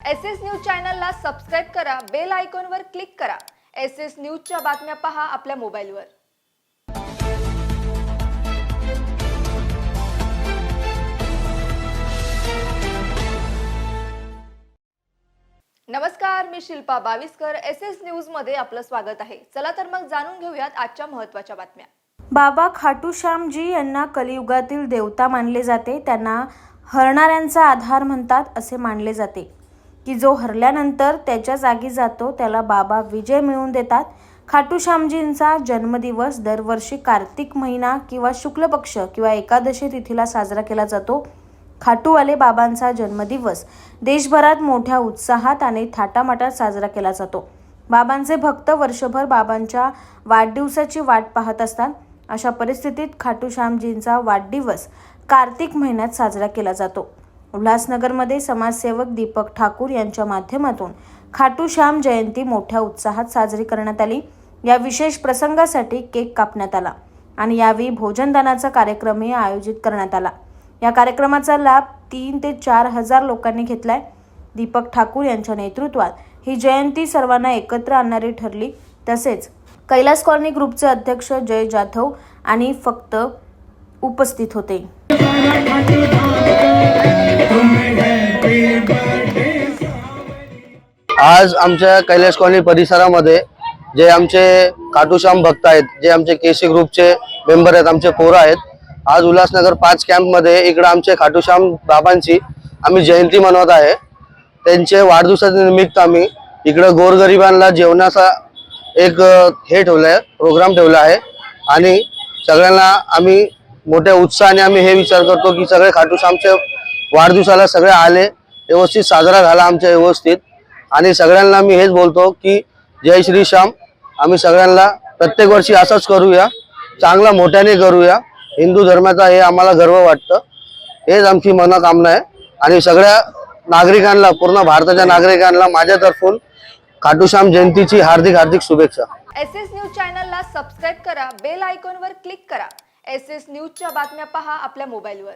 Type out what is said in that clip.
S S news चॅनलला subscribe करा bell आयकॉनवर क्लिक करा. एस एस न्यूजच्या बातम्या पहा आपल्या मोबाईलवर. नमस्कार मी शिल्पा बाविस्कर. एस एस न्यूजमध्ये आपलं स्वागत आहे. चला तर मग जाणून घेऊयात आजच्या महत्त्वाच्या बातम्या. बाबा खाटूश्यामजी यांना कलियुगातील देवता मानले जाते. त्यांना हरणाऱ्यांचा आधार म्हणतात असे मानले जाते. की जो हरल्यानंतर त्याच्या जागी जातो त्याला बाबा विजय मिळवून देतात. खाटूश्यामजींचा जन्मदिवस दरवर्षी कार्तिक महिना किंवा शुक्ल पक्ष किंवा एकादशी तिथीला साजरा केला जातो. खाटूवाले बाबांचा जन्मदिवस देशभरात मोठ्या उत्साहात आणि थाटामाटात साजरा केला जातो. बाबांचे भक्त वर्षभर बाबांच्या वाढदिवसाची वाट पाहत असतात. अशा परिस्थितीत खाटूश्यामजींचा वाढदिवस कार्तिक महिन्यात साजरा केला जातो. उल्हासनगरमध्ये समाजसेवक दीपक ठाकूर यांच्या माध्यमातून खाटूश्याम जयंती मोठ्या उत्साहात साजरी करण्यात आली. या विशेष प्रसंगासाठी केक कापण्यात आला आणि यावेळी भोजनदानाचा कार्यक्रमही आयोजित करण्यात आला. या कार्यक्रमाचा लाभ तीन ते चार हजार लोकांनी घेतलाय. दीपक ठाकूर यांच्या नेतृत्वात ही जयंती सर्वांना एकत्र आणणारी ठरली. तसेच कैलास कॉलनी ग्रुपचे अध्यक्ष जय जाधव आणि फक्त उपस्थित होते. आज आमच्या कैलास कॉलनी परिसरामध्ये जे आमचे काटूश्याम भक्त आहेत जे आमचे केसी ग्रुपचे मेंबर आहेत आमचे पोरं आहेत आज उल्हासनगर पाच कॅम्पमध्ये इकडं आमचे खाटूश्याम बाबांची आम्ही जयंती मनवत आहे. त्यांचे वाढदिवसाच्या निमित्त आम्ही इकडं गोरगरिबांना जेवणाचा एक हे ठेवलं आहे प्रोग्राम ठेवला आहे. आणि सगळ्यांना आम्ही मोठ्या उत्साहाने आम्ही हे विचार करतो की सगळे खाटूश्यामच्या वाढदिवसाला सगळे आले व्यवस्थित साजरा झाला आमच्या व्यवस्थित. आणि सगळ्यांना मी हेच बोलतो की जय श्री श्याम. आम्ही सगळ्यांना प्रत्येक वर्षी असंच करूया. चांगला मोठ्याने करूया. हिंदू धर्माचा हे आम्हाला गर्व वाटतं. हेच आमची मनोकामना आहे. आणि सगळ्या नागरिकांना पूर्ण भारताच्या नागरिकांना माझ्यातर्फून खाटूश्याम जयंतीची हार्दिक हार्दिक शुभेच्छा. एस एस न्यूज चॅनलला सबस्क्राईब करा बेल आयकॉनवर क्लिक करा. एस एस न्यूजच्या बातम्या पहा आपल्या मोबाईलवर.